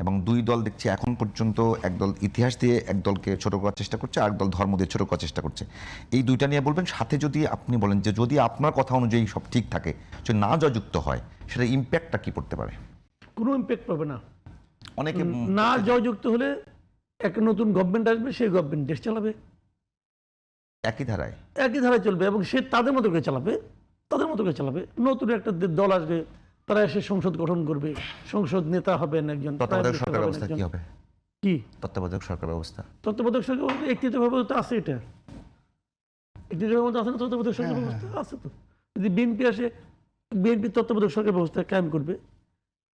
এবং দুই দল দেখছি এখন পর্যন্ত একদল ইতিহাস দিয়ে এক দলকে ছোট করার চেষ্টা করছে আর দল ধর্ম দিয়ে ছোট করার চেষ্টা করছে। এই দুইটা নিয়ে বলবেন সাথে যদি আপনি বলেন যে যদি আপনার কথা অনুযায়ী সব ঠিক থাকে যে না জয়যুক্ত হয় সেটা ইম্প্যাক্টটা কি পড়তে পারে? কোনো ইম্প্যাক্ট পাবে না। অনেকে না জয়যুক্ত হলে এক নতুন গভর্নমেন্ট আসবে সেই গভর্নমেন্ট দেশ চালাবে। একই ধারায়? একই ধারায় চলবে এবং সে তাদের মতো করে চালাবে তাদের মতো করে চালাবে। নতুন একটা দল আসবে তারা এসে সংসদ গঠন করবে। সংসদ নেতা হবেন একজন তত্ত্বাবধায়ক সরকার ব্যবস্থা কি হবে? কি? তত্ত্বাবধায়ক সরকার ব্যবস্থা তত্ত্বাবধায়ক সরকার বলতে তো আছে এটা। একটিভাবে মধ্যে আছে না তত্ত্বাবধায়ক সরকার হ্যাঁ, ব্যবস্থা আছে তো। যদি বিএনপি আসে বিএনপি তত্ত্বাবধায়ক সরকার ব্যবস্থা কায়েম করবে।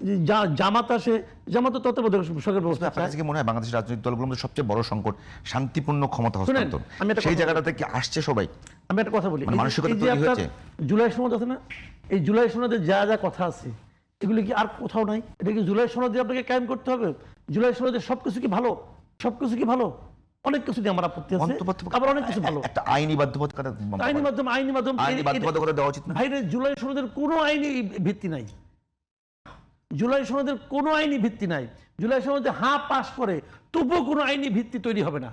যদি জামাত আসে জামাত তত্ত্বাবধায়ক সরকার ব্যবস্থা। আপনার কি মনে হয় বাংলাদেশের রাজনৈতিক দলগুলোর সবচেয়ে বড় সংকট শান্তিপূর্ণ ক্ষমতা হস্তান্তর? সেই কথা জায়গাটাতে কি আসছে সবাই? আমি একটা কথা বলি। মানে মানসিকতা? জুলাই সনদ আছে না এই জুলাই সনদে যা যা কথা আছে এগুলি কি আর কোথাও নাই? এটা কি জুলাই সনদে আপনাকে কায়েম করতে হবে? জুলাই সনদে সবকিছু কি ভালো? সবকিছু কি ভালো? অনেক কিছু আমার আপত্তি আছে। আবার অনেক কিছু ভালো। একটা আইনি বাধ্যবাধকতা আইনি মাধ্যম আইনি মাধ্যম আইনি বাধ্যবাধকতা দেওয়া উচিত না। ভাইরে জুলাই সনদের কোনো আইনি ভিত্তি নাই। জুলাই সনদের কোনো আইনি ভিত্তি নাই। জুলাই সনদে হা পাস করে তবুও কোনো আইনি ভিত্তি তৈরি হবে না।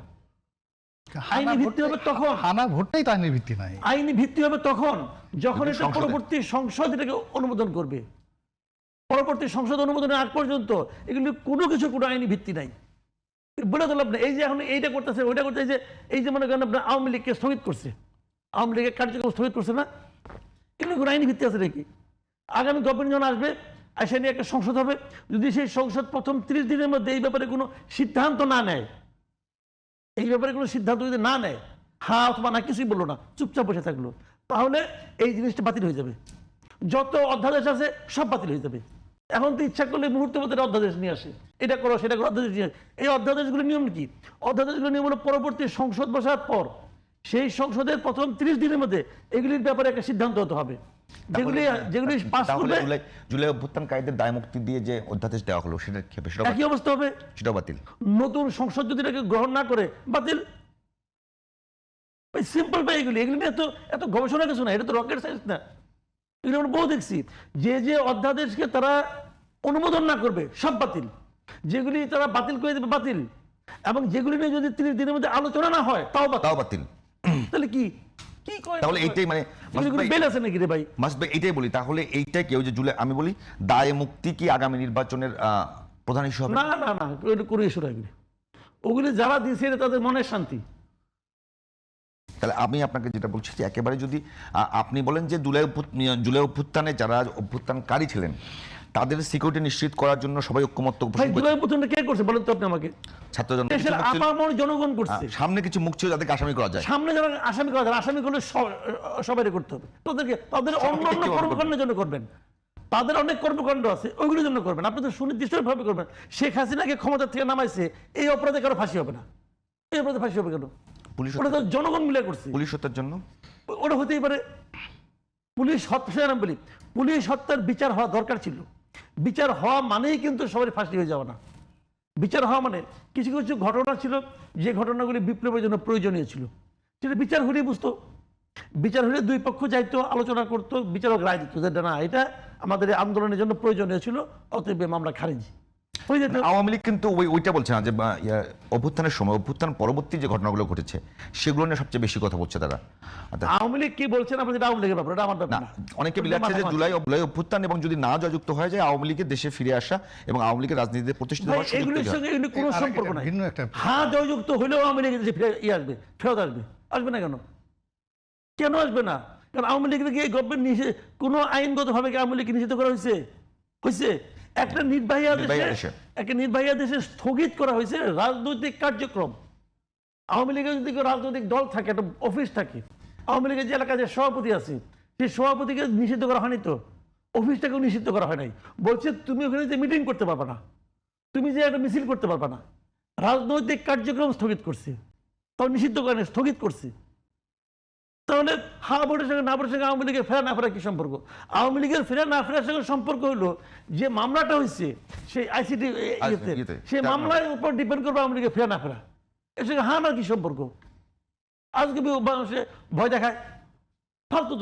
আইনি ভিত্তি হবে তখন। হানা ভোটটাই তো আইনের ভিত্তি নাই। আইনি ভিত্তি হবে তখন যখন এটা পরবর্তী সংসদ এটাকে অনুমোদন করবে। পরবর্তী সংসদ অনুমোদনের আগ পর্যন্ত এগুলি কোনো কিছু কোনো আইনি ভিত্তি নাই। বলে তো লাভ এই যে এখন এইটা করতেছে ওইটা করতে এই যে মনে করেন আপনার আওয়ামী লীগকে স্থগিত করছে। আওয়ামী লীগের কার্যক্রম স্থগিত করছে না? এগুলো কোনো আইনি ভিত্তি আছে নাকি? আগামী গভর্নমেন্ট যখন আসবে আসে নিয়ে একটা সংসদ হবে। যদি সেই সংসদ প্রথম ত্রিশ দিনের মধ্যে এই ব্যাপারে কোনো সিদ্ধান্ত না নেয় এই ব্যাপারে কোনো সিদ্ধান্ত যদি না নেয়, হা, অথবা না, কিছুই বলল না, চুপচাপ বসে থাকল, তাহলে এই জিনিসটা বাতিল হয়ে যাবে। যত অধ্যাদেশ আছে, সব বাতিল হয়ে যাবে। এখন তো ইচ্ছা করলে মুহূর্তের মধ্যে অধ্যাদেশ নিয়ে আসে। এটা করো, সেটা করো, অধ্যাদেশ নিয়ে। এই অধ্যাদেশগুলো নিয়ম কি? অধ্যাদেশগুলো নিয়ম হলো পরবর্তী সংসদ বসার পর সেই সংসদের প্রথম ত্রিশ দিনের মধ্যে এগুলির ব্যাপারে একটা সিদ্ধান্ত হতে হবে। যেগুলি যেগুলি পাস তাহলে করবে জুলাই জুলাই অভ্যুত্থানকারীদের দায় দিয়ে যে অধ্যাদেশ দেওয়া হলো সেটা কি হবে সেটা অবস্থা হবে। বাতিল। নতুন সংসদ যদি এটাকে গ্রহণ না করে বাতিল। সিম্পল এগুলি এগুলি এত এত গবেষণা কিছু না এটা তো রকেট সায়েন্স না। এগুলো আমরা বহু দেখছি। যে যে অধ্যাদেশকে তারা অনুমোদন না করবে সব বাতিল। যেগুলি তারা বাতিল করে দেবে বাতিল। এবং যেগুলি নিয়ে যদি তিরিশ দিনের মধ্যে আলোচনা না হয় তাও তাও বাতিল। তাহলে কি? কি করে তাহলে এইটাই মানে বেল আছে নাকি রে ভাই? মাসুদ ভাই এইটাই বলি। তাহলে কেউ যে জুলাই আমি বলি দায় মুক্তি কি আগামী নির্বাচনের প্রধান ইস্যু হবে? না না না কোনো ইস্যু রাখবে ওগুলি যারা দিয়েছে তাদের মনের শান্তি। তাহলে আমি আপনাকে যেটা বলছি যে একেবারে যদি আপনি বলেন যে জুলাই জুলাই অভ্যুত্থানে যারা অভ্যুত্থানকারী ছিলেন তাদের সিকিউরিটি নিশ্চিত করার জন্য সবাই ঐক্যমত্য ভাই জুলাই প্রথমটা কে করছে বলেন তো আপনি আমাকে? ছাত্র দেশের কিছু মুখ ছিল- আপামর জনগণ করছে। সামনে কিছু মুখ ছিল যাদেরকে আসামি করা যায়। সামনে যারা আসামি করা যায় আসামি করলে সবাই করতে হবে। তাদেরকে তাদের অন্য অন্য কর্মকাণ্ডের জন্য করবেন। তাদের অনেক কর্মকাণ্ড আছে ওইগুলোর জন্য করবেন। আপনি তো সুনির্দিষ্টভাবে করবেন। শেখ হাসিনাকে ক্ষমতা থেকে নামাইছে এই অপরাধে কারও ফাঁসি হবে না। এই অপরাধে ফাঁসি হবে কেন? পুলিশ ওটা তো জনগণ মিলে করছে। পুলিশ হত্যার জন্য? ওটা হতেই পারে পুলিশ হত্যা বলি পুলিশ হত্যার বিচার হওয়া দরকার ছিল। বিচার হওয়া মানেই কিন্তু সবারই ফাঁসি হয়ে যাওয়া না। বিচার হওয়া মানে কিছু কিছু ঘটনা ছিল, যে ঘটনাগুলি বিপ্লবের জন্য প্রয়োজনীয় ছিল। সেটা বিচার হলেই বুঝতো। বিচার হলে দুই পক্ষ যাইতো আলোচনা করতো, বিচারক রায় দিত যে, না, এটা আমাদের আন্দোলনের জন্য প্রয়োজনীয় ছিল, অতএব মামলা খারিজ। আওয়ামী লীগ কিন্তু ওই ওইটা বলছে না যে অভ্যুত্থানের সময় অভ্যুত্থান পরবর্তী যে ঘটনাগুলো ঘটেছে সেগুলো নিয়ে সবচেয়ে বেশি কথা বলছে তারা। আওয়ামী লীগ কি বলছেন আপনি আওয়ামী লীগের ব্যাপার এটা আমার ব্যাপার অনেকে বিলাচ্ছে যে জুলাই জুলাই অভ্যুত্থান এবং যদি না জয়যুক্ত হয়ে যায় আওয়ামী লীগের দেশে ফিরে আসা এবং আওয়ামী লীগের রাজনীতিতে প্রতিষ্ঠিত ভাই হওয়ার সুযোগ এগুলির। সঙ্গে এগুলি কোনো সম্পর্ক নাই। ভিন্ন একটা হ্যাঁ জয়যুক্ত হইলেও আওয়ামী লীগের দেশে ফিরে ইয়ে আসবে ফেরত আসবে আসবে না কেন? কেন আসবে না? কারণ আওয়ামী লীগের কি গভর্নমেন্ট নিষেধ কোনো আইনগতভাবে কি আওয়ামী লীগকে নিষিদ্ধ করা হয়েছে? হয়েছে? একটা নির্বাহী আদেশে। একটা নির্বাহী আদেশে স্থগিত করা হয়েছে রাজনৈতিক কার্যক্রম। আওয়ামী লীগের যদি রাজনৈতিক দল থাকে একটা অফিস থাকে আওয়ামী লীগের যে এলাকায় যে সভাপতি আছে সেই সভাপতিকে নিষিদ্ধ করা হয়নি তো? অফিসটাকেও নিষিদ্ধ করা হয় নাই। বলছে তুমি ওখানে যে মিটিং করতে পারবে না। তুমি যে একটা মিছিল করতে পারবে না। রাজনৈতিক কার্যক্রম স্থগিত করছে। তাও নিষিদ্ধ করে স্থগিত করছে। তাহলে হা ভোটের সঙ্গে না ভোটের সঙ্গে আওয়ামী লীগের ফেরা না ফেরা কি সম্পর্ক? আওয়ামী লীগের ফেরা না ফেরার সঙ্গে সম্পর্ক হলো যে মামলাটা হয়েছে সেই আইসিটি সেই মামলার উপর ডিপেন্ড করবে আওয়ামী লীগের ফেরা না ফেরা। এর সঙ্গে হা না কি সম্পর্ক? আজকে মানুষে ভয় দেখায় ফালতু